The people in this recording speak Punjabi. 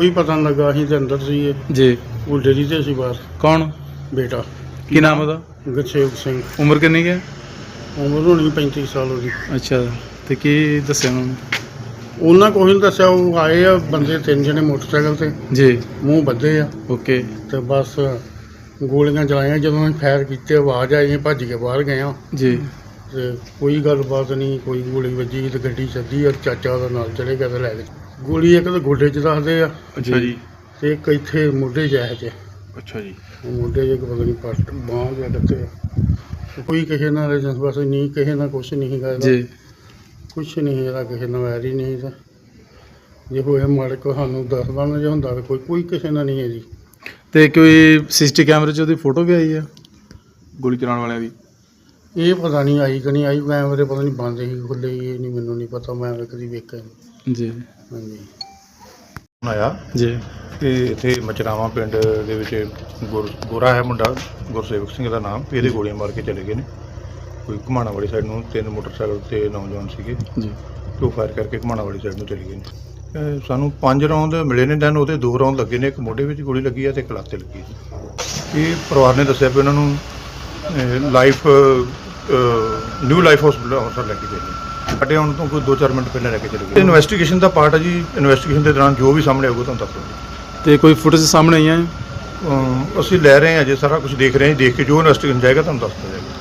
ਕੋਈ ਪਤਾ ਨਹੀਂ ਲੱਗਾ ਅਸੀਂ ਤੇ ਅੰਦਰ ਸੀ ਜੀ। ਉਹ ਡੇਰੀ ਤੇ ਸੀ ਬਾਹਰ। ਕੌਣ? ਬੇਟਾ। ਕੀ ਨਾਮ ਉਹਦਾ? ਗੁਰਸੇਵਕ ਸਿੰਘ। ਉਮਰ ਕਿੰਨੀ ਹੈ? ਉਮਰ ਹੋਣੀ 35 ਸਾਲ ਉਹਦੀ। ਅੱਛਾ ਤੇ ਕੀ ਦੱਸਿਆ ਉਹਨਾਂ ਨੇ? ਉਹਨਾਂ ਕੋਈ ਨਹੀਂ ਦੱਸਿਆ ਉਹ ਆਏ ਆ ਬੰਦੇ ਤਿੰਨ ਜਣੇ ਮੋਟਰਸਾਈਕਲ ਤੇ। ਜੀ। ਮੂੰਹ ਬੱਧੇ ਆ। ਓਕੇ। ਤੇ ਬਸ ਗੋਲੀਆਂ ਚਲਾਈਆਂ ਜਦੋਂ ਅਸੀਂ ਫਾਇਰ ਕੀਤੇ ਆਵਾਜ਼ ਆਈ ਅਸੀਂ ਭੱਜ ਕੇ ਬਾਹਰ ਗਏ ਆ ਜੀ। ਤੇ ਕੋਈ ਗੱਲਬਾਤ ਨਹੀਂ ਕੋਈ ਗੋਲੀ ਵੱਜੀ ਤੇ ਗੱਡੀ ਸੱਦੀ ਆ ਚਾਚਾ ਉਹਦਾ ਨਾਲ ਚਲੇ ਗਿਆ ਤੇ ਲੈ ਗਏ। ਗੋਲੀ ਇੱਕ ਤਾਂ ਗੋਡੇ 'ਚ ਦੱਸਦੇ ਆ ਅੱਛਾ ਜੀ। ਤੇ ਇੱਕ ਇੱਥੇ ਮੋਢੇ 'ਚ ਹੈ ਚ ਅੱਛਾ ਜੀ। ਮੋਢੇ 'ਚ ਇੱਕ ਪਤਾ ਨਹੀਂ ਪੱਟ ਬਾਂਹ ਜਾਂ ਕਿੱਥੇ ਆ। ਕੋਈ ਕਿਸੇ ਨਾਲ ਰੇਜਨ ਬਸ ਨਹੀਂ ਕਿਸੇ ਨਾਲ ਕੁਛ ਨਹੀਂ ਹੈਗਾ ਇਹਦਾ। ਜੀ। ਕੁਛ ਨਹੀਂ ਇਹਦਾ ਕਿਸੇ ਨਾਲ ਵੈਰ ਹੀ ਨਹੀਂ ਇਹਦਾ ਜੇ ਹੋਇਆ ਮਾੜੇ ਕੋ ਸਾਨੂੰ ਦੱਸਦਾ ਨਾ ਜੇ ਹੁੰਦਾ ਤਾਂ ਕੋਈ ਕੋਈ ਕਿਸੇ ਨਾਲ ਨਹੀਂ ਹੈ ਜੀ। ਤੇ ਕੋਈ ਸੀਸੀਟੀ ਕੈਮਰੇ 'ਚ ਉਹਦੀ ਫੋਟੋ ਵੀ ਆਈ ਆ? ਗੋਲੀ ਚਲਾਉਣ ਵਾਲਿਆਂ ਦੀ? ਇਹ ਪਤਾ ਨਹੀਂ ਆਈ ਕਿ ਨਹੀਂ ਆਈ ਕੈਮਰੇ ਪਤਾ ਨਹੀਂ ਬੰਦ ਹੀ ਖੁੱਲੇ ਹੀ ਇਹ ਨਹੀਂ ਮੈਨੂੰ ਨਹੀਂ ਪਤਾ ਮੈਂ ਤਾਂ ਕਦੀ ਵੇਖਿਆ ਨਹੀਂ। ਜੀ। ਹਾਂਜੀ। ਆਇਆ ਜੀ। ਕਿ ਇੱਥੇ ਮਚਰਾਵਾਂ ਪਿੰਡ ਦੇ ਵਿੱਚ ਗੁਰ ਗੋਰਾ ਹੈ ਮੁੰਡਾ ਗੁਰਸੇਵਕ ਸਿੰਘ ਦਾ ਨਾਮ ਇਹਦੇ ਗੋਲੀਆਂ ਮਾਰ ਕੇ ਚਲੇ ਗਏ ਨੇ। ਕੋਈ ਘੁਮਾਣਾ ਵਾਲੀ ਸਾਈਡ ਨੂੰ ਤਿੰਨ ਮੋਟਰਸਾਈਕਲ ਤੇ ਨੌਜਵਾਨ ਸੀਗੇ। ਜੀ। ਤੇ ਉਹ ਫਾਇਰ ਕਰਕੇ ਘੁਮਾਣਾ ਵਾਲੀ ਸਾਈਡ ਨੂੰ ਚਲੇ ਗਏ ਨੇ। ਅਹ ਸਾਨੂੰ ਪੰਜ ਰੌਂਦ ਮਿਲੇ ਨੇ ਦੈਨ ਉਹਦੇ ਦੋ ਰੌਂਦ ਲੱਗੇ ਨੇ। ਇੱਕ ਮੋਢੇ ਵਿੱਚ ਗੋਲੀ ਲੱਗੀ ਹੈ ਤੇ ਇੱਕ ਲੱਤ ਤੇ ਲੱਗੀ ਹੈ ਇਹ ਪਰਿਵਾਰ ਨੇ ਦੱਸਿਆ ਵੀ ਉਹਨਾਂ ਨੂੰ life new life hospital Amritsar ਲੈ ਕੇ ਗਏ ਨੇ। ਸਾਡੇ ਆਉਣ ਤੋਂ ਕੋਈ 2-4 ਮਿੰਟ ਪਹਿਲਾਂ ਲੈ ਕੇ ਚਲੇ ਗਏ। ਇਨਵੈਸਟੀਗੇਸ਼ਨ ਦਾ ਪਾਰਟ ਹੈ ਜੀ। ਇਨਵੈਸਟੀਗੇਸ਼ਨ ਦੇ ਦੌਰਾਨ ਜੋ ਵੀ ਸਾਹਮਣੇ ਆਊਗਾ ਤੁਹਾਨੂੰ ਦੱਸ ਤੇ ਕੋਈ ਫੁਟੇਜ ਸਾਹਮਣੇ ਹੈ? ਅਮ ਅਸੀਂ ਲੈ ਰਹੇ ਹਾਂ ਅਜੇ ਸਾਰਾ ਕੁਝ ਦੇਖ ਰਹੇ ਹਾਂ ਦੇਖ ਕੇ ਜੋ ਇਨਵੈਸਟੀਗੇਸ਼ਨ ਜਾਏਗਾ ਤੁਹਾਨੂੰ ਦੱਸ ਦਿੱਤਾ ਜਾਏਗਾ।